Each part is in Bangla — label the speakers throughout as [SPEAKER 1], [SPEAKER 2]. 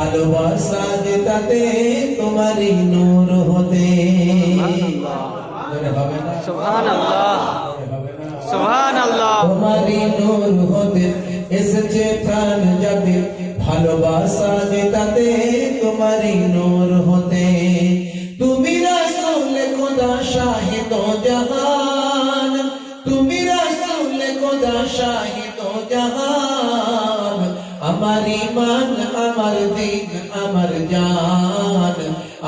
[SPEAKER 1] ভালোবাসা জেতাতে তোমারই নূর হতে। তোমারই নূর হতে এসেছে প্রাণ যাতে। ভালোবাসা জেতাতে তোমারই নূর হতে। তুমি রাসুল খোদা শাহিদ জাহান। আমার ইমান আমার দিন আমার জান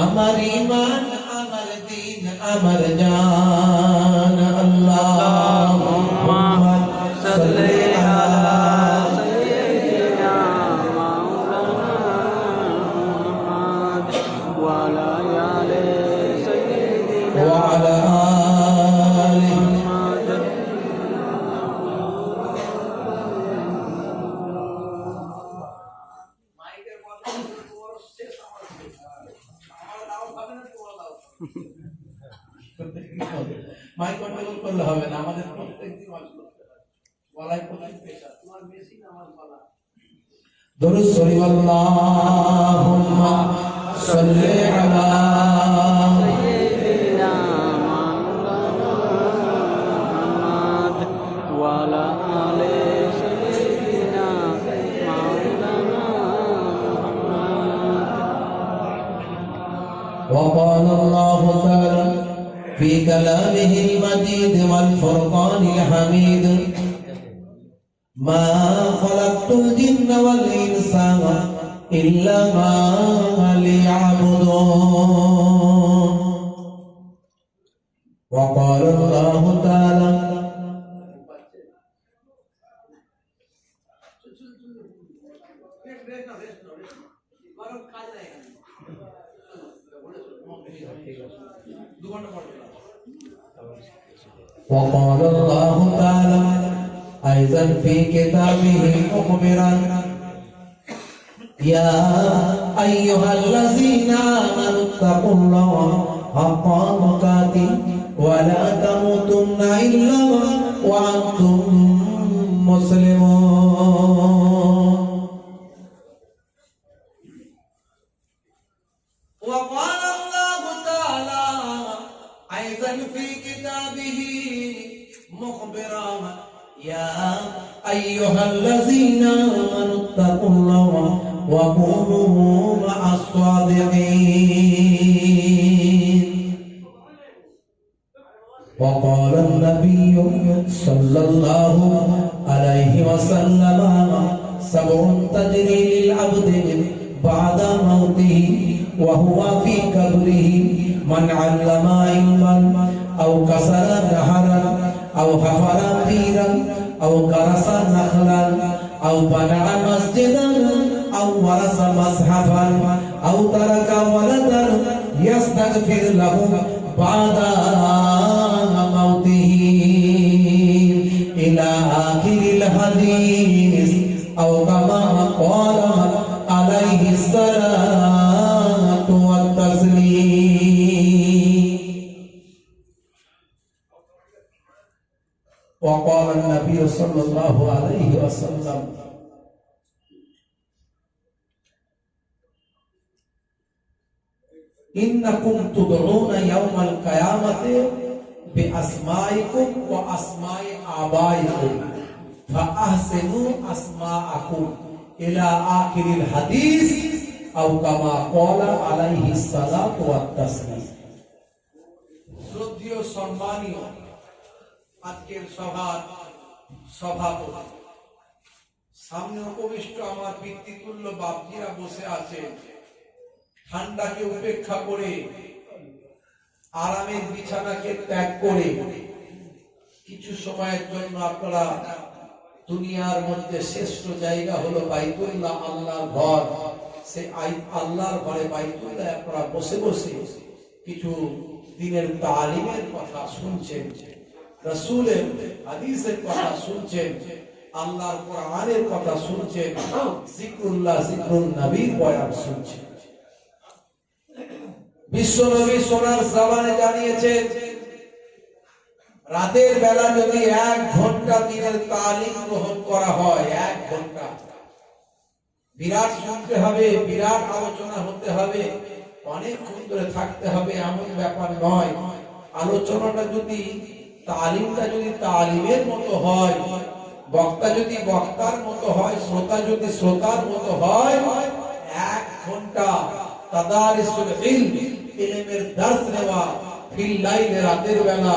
[SPEAKER 1] আমার ইমান আমার দিন আমার জান আল্লাহ وقال الله تعالى أيضا في كتابه مخبرا يا أيها الذين آمنوا اتقوا الله حق تقاته ولا تموتن إلا وأنتم مسلمون. مخبرا يا أيها الذين آمنوا اتقوا الله وكونوا مع الصادقين. وقال النبي صلى الله عليه وسلم سبع تجري للعبد بعد موته وهو في قبره من علم علما أو كسر نهرا او حفر بيرا او كرس نخلا او بنى مسجدا او ورث مصحفا او ترك ولدا يستغفر له بعد নিকাইকুম ফাআহসিনু আসমাআকুম ইলা আখিরিল হাদিস, আও কামা ক্বালা আলাইহিস সালাতু ওয়াত তাসলিম। শ্রদ্ধেয় আজকের সভার সভাপতি সামনে উপবিষ্ট আমার বাপজিরা বসে ঠান্ডাকে উপেক্ষা করে, আরামের বিছানাকে ত্যাগ করে কিছু সময়ের জন্য আপনারা দুনিয়ার মধ্যে শ্রেষ্ঠ জায়গা হলো বাইতুল্লাহ আল্লাহর ঘর। সে আই- আল্লাহর ঘরে বাইতুল্লাহ আপনারা বসে বসে কিছু দিনের তালিমের কথা শুনছেন, রসুলের হাদিসের কথা শুনছেন, আল্লাহর কোরআনের কথা শুনছেন জিক্রুল্লাহ জিক্রুল নবীর বয়ান শুনছেন। বিশ্বনবী সোনার জামানে জানিয়েছেন রাতের বেলা যদি এক ঘণ্টা দিনের তালিম গ্রহণ করা হয়, এক ঘণ্টা। বিরাট শুনতে হবে, বিরাট আলোচনা হতে হবে অনেকক্ষণ ধরে থাকতে হবে, এমন ব্যাপার নয়। আলোচনাটা যদি, তালিমটা যদি তালিমের মতো হয়, বক্তা যদি বক্তার মতো হয়, শ্রোতা যদি শ্রোতার মতো হয়, এক ঘণ্টা তাদারিসুল ইলম নেওয়া, ফিল লাইলে রাতের বেলা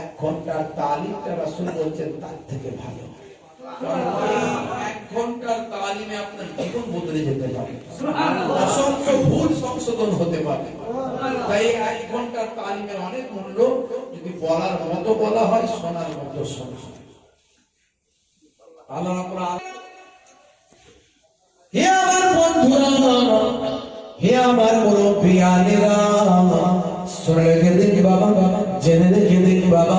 [SPEAKER 1] এক ঘণ্টার তালিমটা রাসূল বলছেন তার থেকে ভালো। এক ঘণ্টার তালিমে আপনার জীবন বদলে যেতে পারে। অসংখ্য ভুল সংশোধন হতে পারে। তাই এক ঘণ্টার তালিমের অনেক মূল্য যদি বলার মতো বলা হয় শোনার মতো শোনা হয়। আল্লাহ হে আমার বন্ধুরা হে আমার বাবা জেনে রেখে দিন বাবা,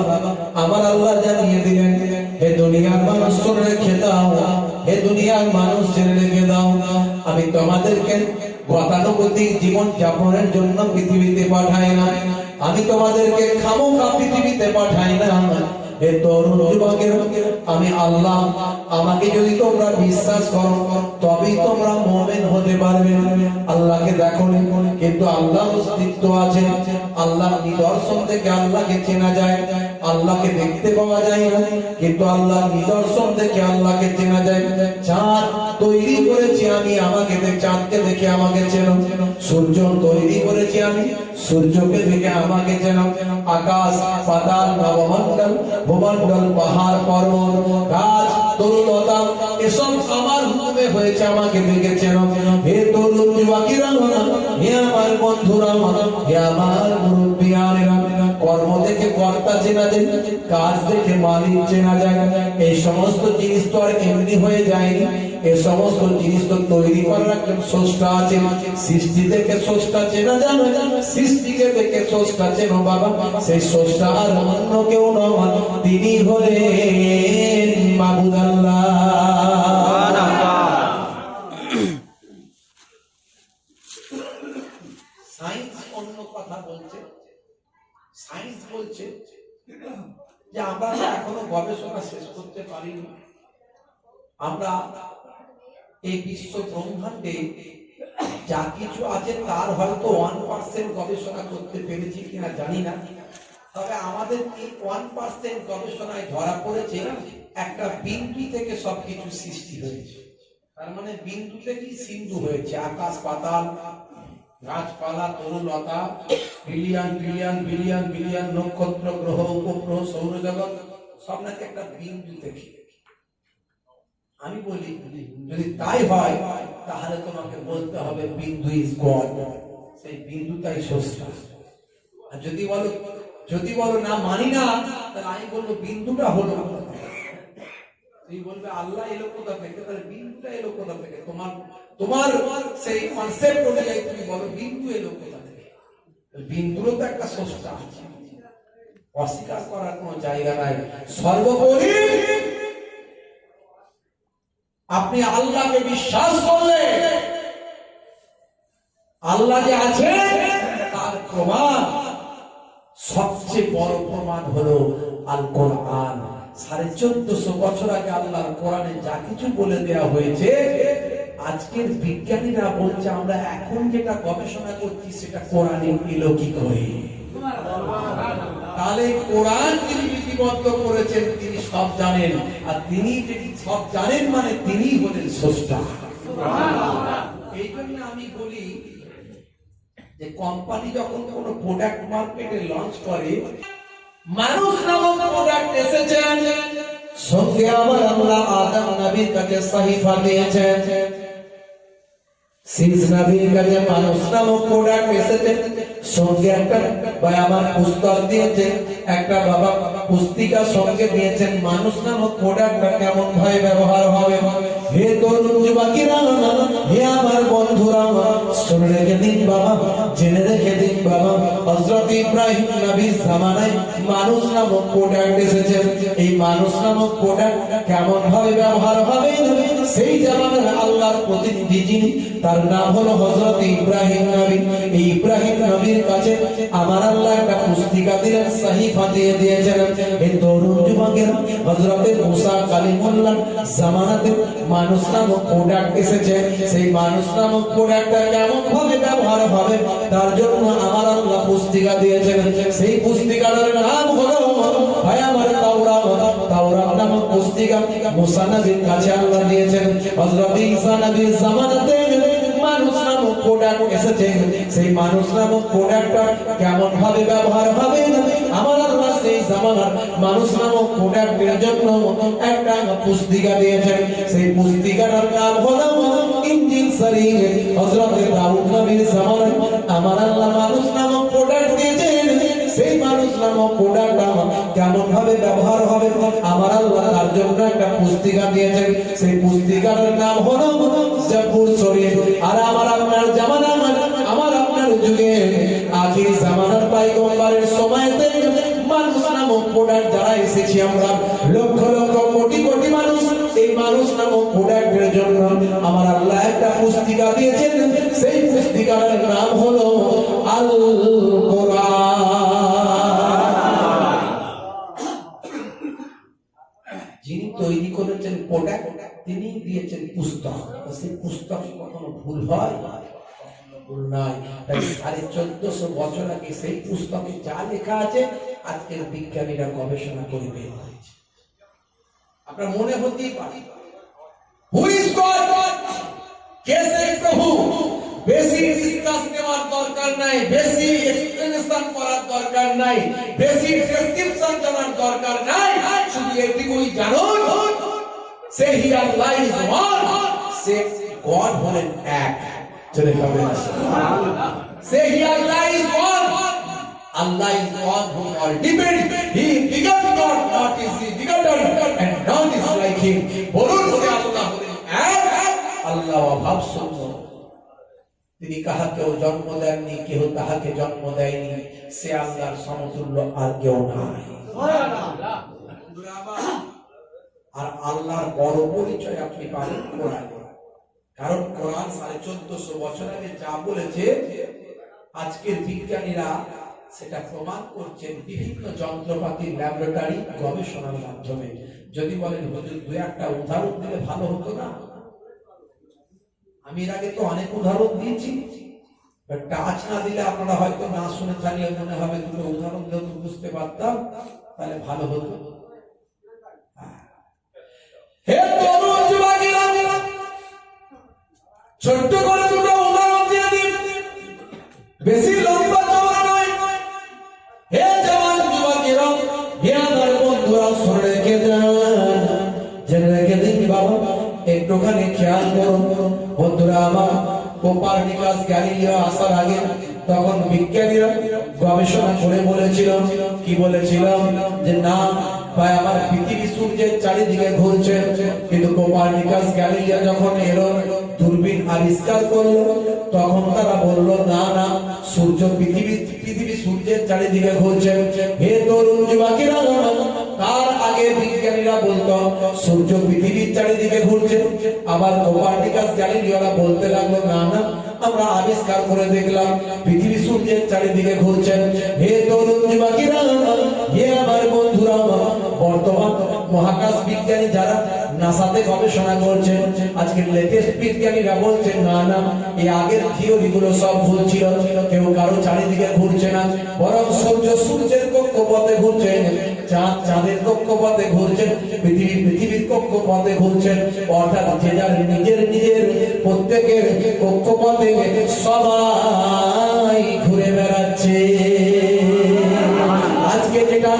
[SPEAKER 1] আমার আল্লাহ জানিয়ে দিলেন, হে দুনিয়ার মানুষ শুনে রেখে দাও, হে দুনিয়ার মানুষ জেনে রেখে দাও। আমি তোমাদেরকে গতানুগতিক জীবন যাপনের জন্য পৃথিবীতে পাঠাই না, আমি তোমাদেরকে খামোখা পৃথিবীতে পাঠাই না। হে তরুণ যুবকের, আমি আল্লাহ, আমাকে যদি তোমরা বিশ্বাস করো, তবেই তোমরা মুমিন হতে পারবে। আল্লাহকে দেখো কিন্তু আল্লাহ অস্তিত্ব আছে। আল্লাহ নিদর্শন থেকে আল্লাহকে চেনা যায়, আল্লাহকে দেখতে পাওয়া যায় না, কিন্তু আল্লাহ নিদর্শন থেকে আল্লাহকে চেনা যায়। চাঁদ তৈরি করেছি আমি, আমাকে দেখ চাঁদকে দেখে আমাকে চেনো। সূর্য তৈরি করেছি আমি সূর্যকে দেখে আমাকে যেন আকাশ, পাতাল নবমন্ডল ভূমন্ডল পাহাড়, পর্বত, গাছ তরুলতা এসব আমার হুকুমে হয়েছে, আমাকে দেখে চেনো হে তরুণ যুবকেরা হে আমার বন্ধুরা, হে আমার চেনা যায় কাজ দেখে মালিক চেনা যায়। এই সমস্ত জিনিস তো আর এমনি হয়ে যায়নি। এই সমস্ত জিনিস তো তৈরি করার একজন স্রষ্টা আছে সৃষ্টি থেকে স্রষ্টা চেনা জানো সৃষ্টিকে দেখে স্রষ্টা চেনো বাবা। সেই স্রষ্টা আর অন্য কেউ নয় তিনি হলেন সায়েন্স অন্য কথা বলছে। সায়েন্স বলছে যে আমরা এখনও গবেষণা শেষ করতে পারিনি। আমরা এই বিশ্ব ব্রহ্মাণ্ডে যা কিছু আছে তার হয়তো ওয়ান পার্সেন্ট গবেষণা করতে পেরেছি কিনা জানি না। তবে আমাদের এই ওয়ান পার্সেন্ট গবেষণায় ধরা পড়েছে একটা বিন্দু থেকে সবকিছু সৃষ্টি হয়েছে। তার মানে বিন্দু থেকেই সিন্ধু হয়েছে? আকাশ পাতাল গাছপালা তরুলতা বিলিয়ন বিলিয়ন বিলিয়ন বিলিয়ন, নক্ষত্র, গ্রহ, উপগ্রহ, সৌরজগৎ সব একটা বিন্দু থেকে আমি বলি, যদি তাই হয়, তাহলে তোমাকে বলতে হবে, বিন্দু ইজ গড সেই বিন্দুটাই স্রষ্টা আর যদি বলো যদি বলো না মানি না, তাহলে আমি বলব, বিন্দুটা হলো তুমি বলবে, আল্লাহ এলো কোথা থেকে তাহলে বিন্দুটা এলো কোথা থেকে তোমার তোমার সেই কনসেপ্ট অনুযায়ী তুমি বলো, বিন্দু এলো কোথা থেকে বিন্দুরও তো একটা স্রষ্টা আছে। অস্বীকার করার কোনো জায়গা নাই। সর্বোপরি আপনি আল্লাহকে বিশ্বাস করলে, আল্লাহ যে আছে, তার প্রমাণ সবচেয়ে বড় প্রমাণ হলো আল কোরআন সাড়ে চোদ্দশো বছর আগে আল্লাহর কোরআনে যা কিছু বলে দেওয়া হয়েছে, আজকের বিজ্ঞানীরা বলছে, আমরা এখন যেটা গবেষণা করছি, সেটা কোরআনে তাহলে কোরআন লিপিবদ্ধ করেছেন, তিনি সব জানেন, আর তিনি যদি সব জানেন মানে তিনি হলেন স্রষ্টা। এই জন্য আমি বলি যে, কোম্পানি যখন কোনো প্রোডাক্ট মার্কেটে লঞ্চ করে মানুষ নামক প্রোডাক্ট এসেছে, সঙ্গে আমার আল্লাহ আদম নবীর কাছে সাহিফা দিয়েছেন শীর্ষ নবীর কাছে মানুষ নামক প্রোডাক্ট এসেছে, সঙ্গে একটা আমার পুস্তক দিয়েছে একটা বাবা পুস্তিকা সঙ্গে দিয়েছেন। মানুষ নামক প্রোডাক্টটা কেমন ভাবে ব্যবহার হবে? হে তরুণ যুবকেরা, হে আমার বন্ধুরা, শুনে রেখে দিন বাবা, জেনে রেখে দিন বাবা। হযরত ইব্রাহিম নবীর জামানায় মানুষ নামক প্রোডাক্ট এসেছে। এই মানুষ নামক প্রোডাক্ট কেমন ভাবে ব্যবহার হবে? সেই জামানার আল্লাহর প্রতিনিধি যিনি, তার নাম হলো হযরত ইব্রাহিম নবী। এই ইব্রাহিম নবীর কাছে আমার আল্লাহ একটা পুস্তিকা দিলেন, সাহিফা দিয়ে দিয়েছেন। এই তরুণ যুবকের হযরতে মুসা কালিমুল্লাহ জামানাতে মানুষ নামক প্রোডাক্ট এসেছে। সেই মানুষ নামক প্রোডাক্টটা কেমন ভাবে ব্যবহার হবে, তার জন্য আমার আল্লাহ পুস্তিকা দিয়েছেন। সেই পুস্তিকাটার নাম হলো, ভাই আমার নামক পুস্তিকা মুসা নবীর কাছে আল্লাহ দিয়েছেন। ঈসা নবীর জামানাতে প্রোডাক্ট এসেছে। সেই মানুষ নামক প্রোডাক্টটা কেমন ভাবে ব্যবহার হবে, আমার সেই জামানার মানুষ নামক প্রোডাক্টের জন্য একটা পুস্তিকা দিয়েছেন। সেই পুস্তিকাটার নাম হলো ইঞ্জিল শরীফ হযরত দাউদ নবীর জামানায় আমার আল্লাহ মানুষ নামক প্রোডাক্ট দিয়েছেন। সেই মানুষ নামক কেমন ভাবে ব্যবহার হবে আমার আল্লাহ তার জন্য একটা পুস্তিকা দিয়েছেন। সেই পুস্তিকার নাম হলো আর আমার আপনার জামানা যিনি তৈরি করেছেন প্রোডাক্ট তিনি দিয়েছেন পুস্তক। সেই পুস্তক কখনো ভুল হয়? ভুল নয় তাই সাড়ে চোদ্দশো বছর আগে সেই পুস্তকে যা লেখা আছে, আজকের বিজ্ঞানীরা গবেষণা করে বের হয়েছে। আপনার মনে হতেই পারে কে সেই প্রভু? বেশি ডিসকাস নেওয়ার দরকার নাই, বেশি এক্সপ্লেনেশন করার দরকার নাই, বেশি ডেসক্রিপশন জানার দরকার নাই। শুধু এটুকুই জানুন, say he Allah is one say God হলেন এক। চলে হবে say he Allah is one Allah is one whom all depend. He begot God, not is he begotten, and none is like him. বলুন সে আল্লাহ হলেন এক। আল্লাহ অভাব শূন্য তিনি কাহাকেও জন্ম দেননি কেহ তাহাকে জন্ম দেয়নি। সে আল্লাহর সমতুল্য আর কেউ নাই। আর আল্লাহর বড় পরিচয় আপনি পাবেন কোরআন কারণ কোরআন সাড়ে চোদ্দশো বছর আগে যা বলেছে, আজকের বিজ্ঞানীরা সেটা প্রমাণ করছেন বিভিন্ন যন্ত্রপাতি ল্যাবরেটরি গবেষণার মাধ্যমে। যদি বলেন, হুজুর দু একটা উদাহরণ দিলে ভালো হতো না? আমি এর আগে তো অনেক উদাহরণ দিয়েছি টাচ না দিলে আপনারা হয়তো না শুনে থাকলে মনে হবে দুটো উদাহরণ দিলে তো বুঝতে পারতাম, তাহলে ভালো হতো। কি বলেছিল যে না, ভাই, আমার পৃথিবী সূর্যের চারিদিকে ঘুরছে, কিন্তু কোপারনিকাস গ্যালিলিও যখন এলো, দূরবীন আবিষ্কার করল, তখন তারা বলল, না না, সূর্য পৃথিবী পৃথিবী সূর্যের চারিদিকে ঘুরছে। হে তরুণ যুবকেরা তার আগে বিজ্ঞানীরা বলতো, সূর্য পৃথিবীর চারিদিকে ঘুরছে? আবার কোপারনিকাস গ্যালিলিওরা বলতে লাগল, না না আমরা আবিষ্কার করে দেখলাম? পৃথিবী সূর্যের চারিদিকে ঘুরছে হে তরুণ যুবকেরা, হে আমার বন্ধুরা বর্তমান মহাকাশ বিজ্ঞানী যারা নাসাতে গবেষণা করছেন, আজকে লেটেস্ট বিজ্ঞানীরা বলছেন, না না, এই আগের থিওরি গুলো সব ভুল ছিল। কেউ কারও চারিদিকে ঘুরছে না। বরং সূর্য সূর্যের কক্ষপথে ঘুরছেন, চাঁদ চাঁদের কক্ষপথে ঘুরছেন, পৃথিবী পৃথিবীর কক্ষপথে ঘুরছেন। অর্থাৎ যে যার নিজের নিজের প্রত্যেকের কক্ষপথে সবাই ঘুরে বেড়াচ্ছে। আজকে যেটা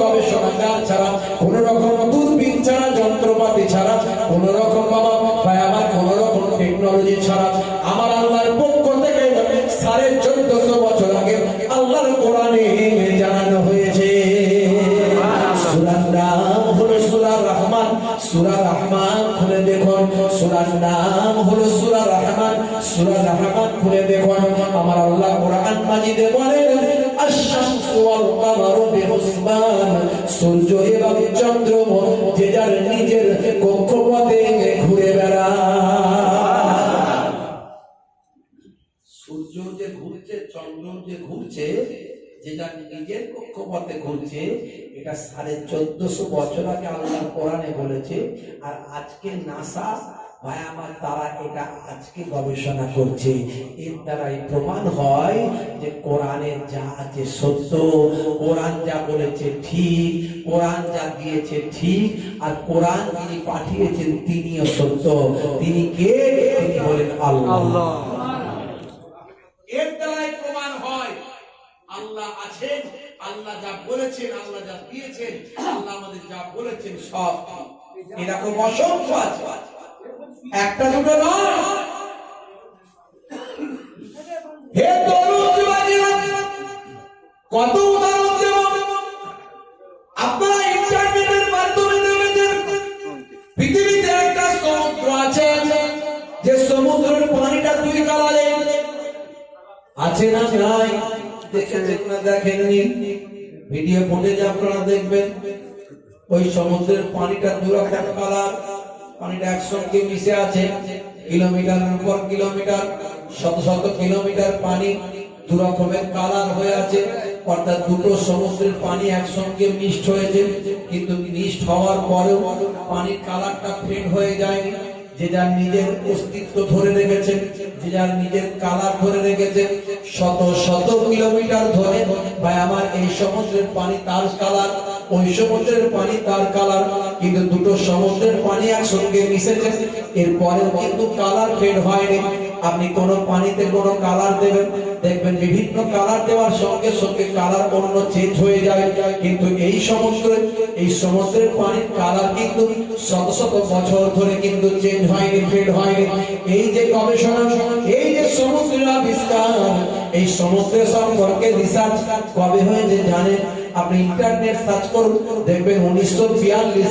[SPEAKER 1] গবেষণাটা ছাড়া, কোন রকম যন্ত্রপাতি ছাড়া, কোন রকম ভাই, আমার কোন রকম টেকনোলজি ছাড়া, আমার আল্লাহর পক্ষ থেকে সাড়ে চোদ্দশো বছর আগে আল্লাহর কোরআনে সূরা রহমান খুলে দেখুন। আমার আল্লাহ কোরআন মাজিদে বলেন সূর্য এবং চন্দ্র যে যার নিজের কক্ষপথে ঘুরে সূর্য যে ঘুরছে, চন্দ্র যে ঘুরছে, যে যার নিজের কক্ষপথে ঘুরছে, এটা সাড়ে চোদ্দশো বছর আগে আল্লাহ কোরআনে বলেছে, আর আজকে নাসা ভাই আমার তারা এটা আজকে গবেষণা করছে। এর দ্বারাই প্রমাণ হয় যে কোরআনে যা আছে সত্য কোরআন যা বলেছে ঠিক কোরআন যা দিয়েছে ঠিক আর কোরআন যিনি পাঠিয়েছেন তিনিও সত্য। তিনি কে? তিনি বলেন আল্লাহ।
[SPEAKER 2] আল্লাহ।
[SPEAKER 1] এর দ্বারাই প্রমাণ হয় আল্লাহ আছেন আল্লাহ যা বলেছেন আল্লাহ যা দিয়েছেন আল্লাহ আমাদের যা বলেছেন সব। এরকম অসংখ্য আছে। একটা দুটো নয়। হে তরুণ কত উদাহরণ দেব? আপনারা ইন্টারনেটের মাধ্যমে দেখেছেন পৃথিবীতে একটা সমুদ্র আছে যে সমুদ্রের পানিটা দুই কালারের আছে না নাই? দেখেছেন না দেখেননি? ভিডিও ফুটেজ আপনারা দেখবেন ওই সমুদ্রের পানিটা দুরকম কালার। পানিটা একসঙ্গে মিশে আছে কিলোমিটারের পর কিলোমিটার, শত শত কিলোমিটার পানি দু রকমের কালার হয়ে আছে, অর্থাৎ দুটো সমুদ্রের পানি একসঙ্গে মিক্সড হয়েছে, কিন্তু মিক্সড হওয়ার পরেও পানির কালারটা ফেড হয়ে যায়নি। যে যার নিজের অস্তিত্ব ধরে রেখেছেন যে যার নিজের কালার ধরে রেখেছেন শত শত কিলোমিটার ধরে, ভাই, আমার এই সমুদ্রের পানি তার কালার, ওই সমুদ্রের পানি তার কালার। কিন্তু দুটো সমুদ্রের পানি একসঙ্গে মিশেছে। এরপরেও কিন্তু কালার ফেড হয়নি। আপনি কোন পানিতে কোন কালার দেবেন। দেখবেন বিভিন্ন কালার দেওয়ার সঙ্গে সঙ্গে কালার অন্য চেঞ্জ হয়ে যায়। কিন্তু এই সমুদ্রে, এই সমুদ্রের পানির কালার কিন্তু শত শত বছর ধরে কিন্তু চেঞ্জ হয়নি ফেড হয়নি। এই যে গবেষণা, এই যে সমুদ্রের আবিষ্কার, এই সমুদ্রের সম্পর্কে রিসার্চ কবে হয়েছে জানেন? আপনি ইন্টারনেট সার্চ করুন, দেখবেন উনিশশো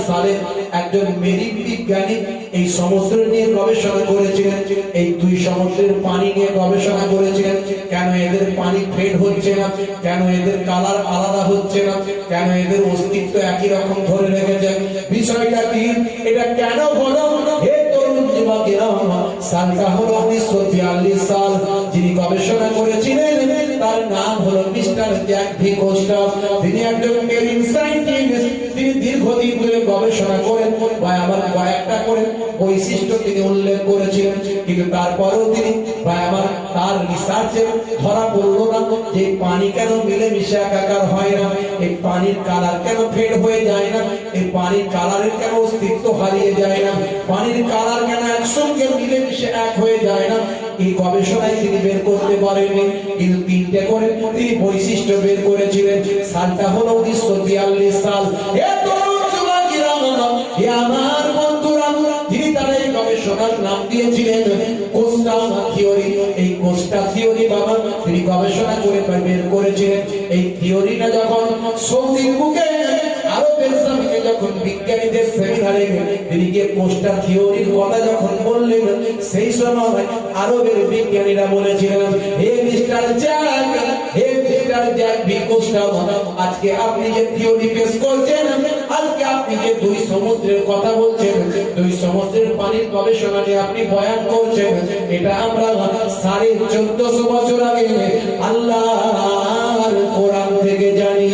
[SPEAKER 1] সালে একজন মেরিন বিজ্ঞানী এই সমুদ্র নিয়ে গবেষণা করেছিলেন এই দুই সমুদ্রের পানি নিয়ে গবেষণা করেছিলেন কেন এদের পানি ফেড হচ্ছে না, কেন এদের কালার আলাদা হচ্ছে না, কেন এদের অস্তিত্ব একই রকম ধরে রেখেছে। বিষয়টা কি? এটা কেন হলো? হে তরুণ যুবকেরা, সালটা হলো উনিশশো বিয়াল্লিশ সাল, যিনি গবেষণা করেছিলেন তার নাম হলো মিস্টার জ্যাক ভি কোস্টা তিনি একজন মেরিন সায়েন্টিস্ট তিনি দীর্ঘদিন ধরে গবেষণা করেন বা আমার কয়েকটা করে বৈশিষ্ট্য তিনি উল্লেখ করেছিলেন। কিন্তু তারপরেও তিনি বা আমার তার রিসার্চে ধরা পড়ল না যে পানি কেন মিলে মিশে একাকার হয় না, এই পানির কালার কেন ফেড হয়ে যায় না, এই পানির কালারের কেন অস্তিত্ব হারিয়ে যায় না, পানির কালার কেন একসঙ্গে মিলে মিশে এক হয়ে যায় না, এই গবেষণায় তিনি বের করতে পারেননি। কিন্তু তিনটে করে বৈশিষ্ট্য বের করেছিলেন। সালটা হলো উনিশশো বিয়াল্লিশ সাল। আমার বন্ধুরা তিনি তারা এই গবেষণার নাম দিয়েছিলেন এই থিওরি বাবা গবেষণা করে বের করেছিলেন। এই থিওরিটা যখন সৌদির বুকে যখন বিজ্ঞানীদের সেমিনারে গিয়ে কোস্টা থিওরির কথা যখন বললেন, সেই সময় আরবের বিজ্ঞানীরা বলেছিলেন, হে মিস্টার জ্যাক হে মিস্টার জ্যাক বি কোস্টা আজকে আপনি যে থিওরি পেশ করছেন আজকে আপনি যে দুই সমুদ্রের কথা বলছেন, দুই সমুদ্রের পানির গবেষণা যে আপনি বয়ান করছেন, এটা আমরা সাড়ে চোদ্দশো বছর আগে আল্লাহর কোরআন থেকে জানি।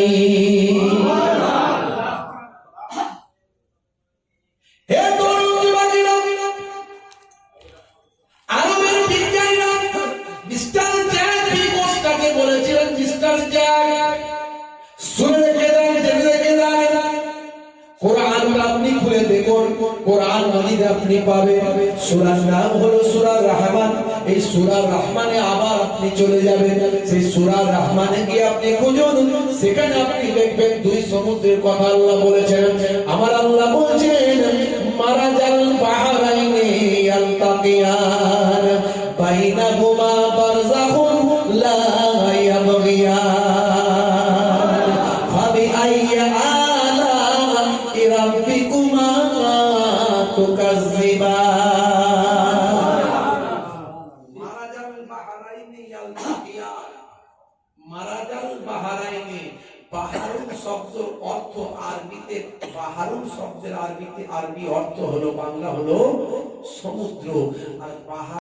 [SPEAKER 1] চলে যাবেন সেই সুরা রহমানে গিয়ে আপনি খুঁজুন। সেখানে আপনি দেখবেন দুই সমুদ্রের কথা আল্লাহ বলেছেন। আমার আল্লাহ বলছেন, মারা যান ইয়ালতাকিয়ান শব্দের আরবিতে আরবি অর্থ হলো বাংলা হলো সমুদ্র আর বাহার